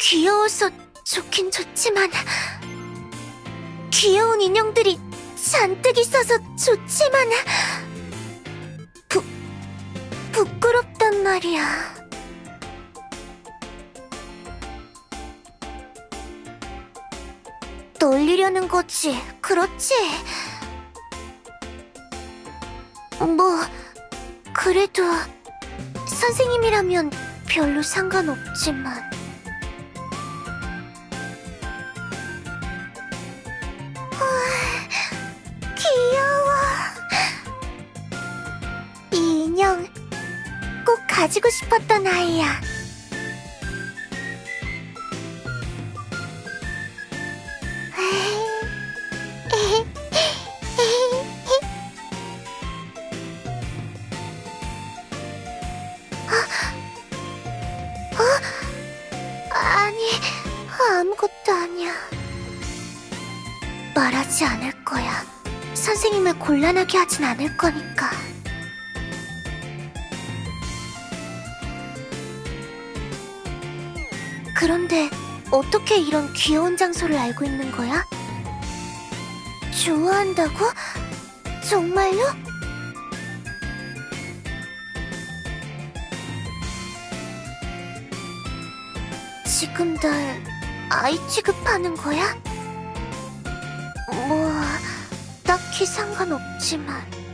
귀여워서 좋긴 좋지만 귀여운 인형들이 잔뜩 있어서 좋지만 부, 부끄럽단 말이야. 놀리려는 거지, 그렇지? 뭐, 그래도 선생님이라면 별로 상관없지만. 가지고 싶었던 아이야. 않을 거야. 선생님을 곤란하게 하진 않을 거니까. 그런데 어떻게 이런 귀여운 장소를 알고 있는 거야? 좋아한다고? 정말요? 지금 날 아이 취급하는 거야? 뭐, 딱히 상관없지만.